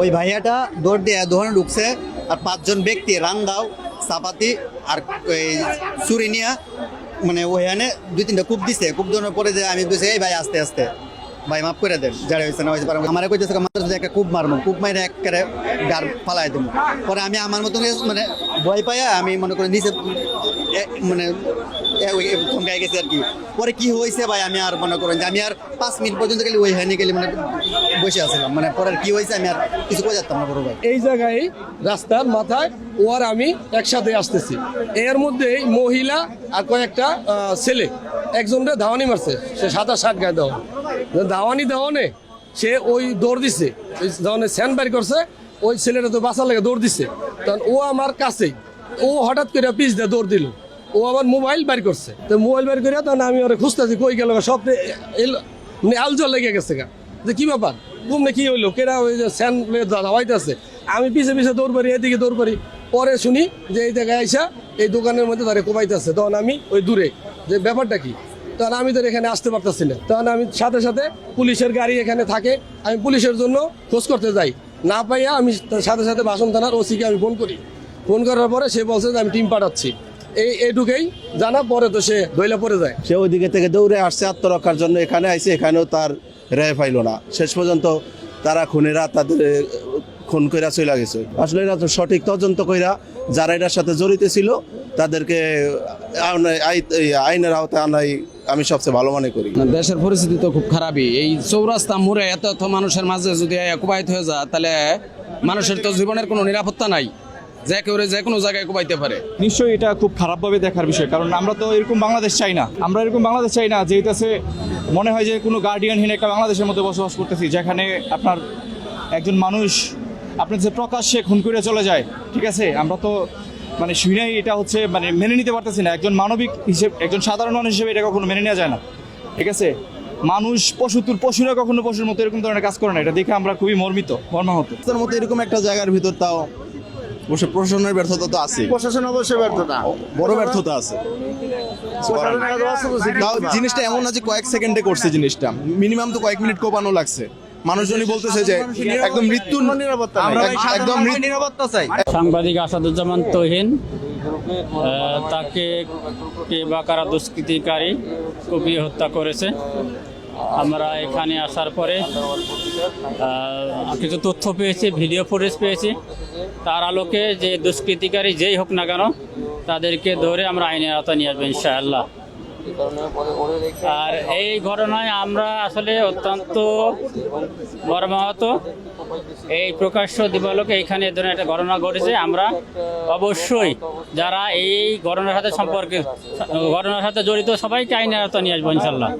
ওই ভাইয়াটা দৌড় দিয়ে দোকানে ঢুকছে, আর পাঁচজন ব্যক্তি রান্দাও চাপাতি, আর চুরি নিয়ে মানে ওখানে দুই তিনটা কূপ দিছে। কূপ দেওয়ার পরে যে আমি বলছি, এই ভাই, আস্তে আস্তে। ভাই, মাফ করে দেন, যারা হয়েছে না হয়েছে পারব আমার কইতেছে মাত্র যদি একটা কূপ মারবো কূপ মাইরে একেবারে গার ফালাই দেবো পরে আমি আমার মতন মানে ভয় পাইয়া আমি মনে করি নিচে মানে থমকাই গেছে আর কি। পরে কি হয়েছে ভাই, আমি আর মনে করেন যে আমি আর পাঁচ মিনিট পর্যন্ত গেলে ওই গেলে মানে বসে আসছিলাম মানে পরে কি হয়েছে আমি আর কিছু বোঝাতাম না বড় ভাই। এই জায়গায় রাস্তার মাথায় ও আর আমি একসাথে আসতেছি। এর মধ্যেই মহিলা আর কয়েকটা ছেলে। একজনরে ধাওয়ানি মারছে, সে সাদা শার্ট গায়ে দেওয়া। ধাওয়ানি দেওয়ানে সে ওই দৌড় দিছে। ওই ধরনের স্যান্ড বাড়ি করছে, ওই ছেলেটা তো বাঁচার লাগে দৌড় দিছে। তখন ও আমার কাছেই, ও হঠাৎ করে পিস দিয়ে দৌড় দিল। ও আবার মোবাইল বের করছে। তো মোবাইল বের করে তখন আমি ওরা খুঁজতেছি, কই গেল সব মানে আলজল লেগে গেছে গা। যে কি ব্যাপার? ঘুমনে কি হইল? কেরা ওই যে স্যান দাওয়াইতেছে? আমি পিছে পিছে দৌড় পারি এদিকে দৌড় পারি পরে শুনি যে এই জায়গায় আইসা এই দোকানের মধ্যে তারা কোপাইতেছে তখন আমি ওই দূরে। যে ব্যাপারটা কি? তখন আমি তো এখানে আসতে পারতেছি না। তখন আমি সাথে সাথে পুলিশের গাড়ি এখানে থাকে, আমি পুলিশের জন্য খোঁজ করতে যাই। না পাইয়া আমি সাথে সাথে বাসন থানার ওসিকে আমি ফোন করি। ফোন করার পরে সে বলছে যে, আমি টিম পাঠাচ্ছি। এই এইটুকুই জানা, পরে তো সে দইলা পড়ে যায়। সে ওইদিকে থেকে দৌড়ে আসছে, আত্মরক্ষার জন্য এখানে আইছে, এখানেও তার রেহাই পাইল না। শেষ পর্যন্ত তারা খুনেরা তাদের খুন কইরা চলে গেছে। আসলে সঠিক তদন্ত কইরা যারা এটার সাথে জড়িত ছিল, তাদেরকে আইনের আওতায় আনাই আমি সবচেয়ে ভালো মনে করি। না, দেশের পরিস্থিতি তো খুব খারাপই। এই চৌরাস্তা মোড়ে এত এত মানুষের মাঝে যদি কুবাইত হয়ে যায় তাহলে মানুষের তো জীবনের কোনো নিরাপত্তা নাই। যে কেউ যে কোনো জায়গায় কুবাইতে পারে। নিশ্চয়ই এটা খুব খারাপভাবে দেখার বিষয় কারণ আমরা তো এরকম বাংলাদেশ চাই না। আমরা এরকম বাংলাদেশ চাই না যে এটাছে মনে হয় যে কোনো গার্ডিয়ানহীন একটা বাংলাদেশের মধ্যে বসবাস করতেছি যেখানে আপনার একজন মানুষ আপনার যে প্রকাশ্যে খুন করে চলে যায় ঠিক আছে? আমরা তো মানে শুনেই এটা হচ্ছে মানে মেনে নিতে পারতেছি না। একজন মানবিক হিসেবে একজন সাধারণ মানুষ হিসেবে এটা কখনো মেনে নেওয়া যায় না। ঠিক আছে? মানুষ পশুতুর পশুরা কখনো পশুর মতো এরকম ধরনের কাজ করে না। এটা দেখে আমরা খুবই মর্মিত মর্মাহত। তার মতো এরকম একটা জায়গার ভিতর তাও অবশ্য প্রশাসনের ব্যর্থতা তো আছে প্রশাসন অবশ্যই ব্যর্থতা। বড় ব্যর্থতা আছে। জিনিসটা এমন না যে কয়েক সেকেন্ডে করছে জিনিসটা। মিনিমাম তো কয়েক মিনিট কোপানো লাগছে। মানুষজনই বলতেছে যে একদম মৃত্যু এক- একদম মৃত্যু সাংবাদিক আসাদুজ্জামান তহিন তাকে কে বা কারা দুষ্কৃতিকারী কুপিয়ে হত্যা করেছে। আমরা এখানে আসার পরে কিছু তথ্য পেয়েছি ভিডিও ফুটেজ পেয়েছি। তার আলোকে যে দুষ্কৃতিকারী যেই হোক না কেন তাদেরকে ধরে আমরা আইনের আওতায় নিয়ে আসব ইনশাআল্লাহ। আর এই ঘটনায় আমরা আসলে অত্যন্ত মর্মাহত। এই প্রকাশ্য দিবালোকে এখানে এ ধরনের একটা ঘটনা ঘটেছে। আমরা অবশ্যই যারা এই ঘটনার সাথে সম্পর্কে ঘটনার সাথে জড়িত সবাইকে আইনের আওতা নিয়ে আসব ইনশাল্লাহ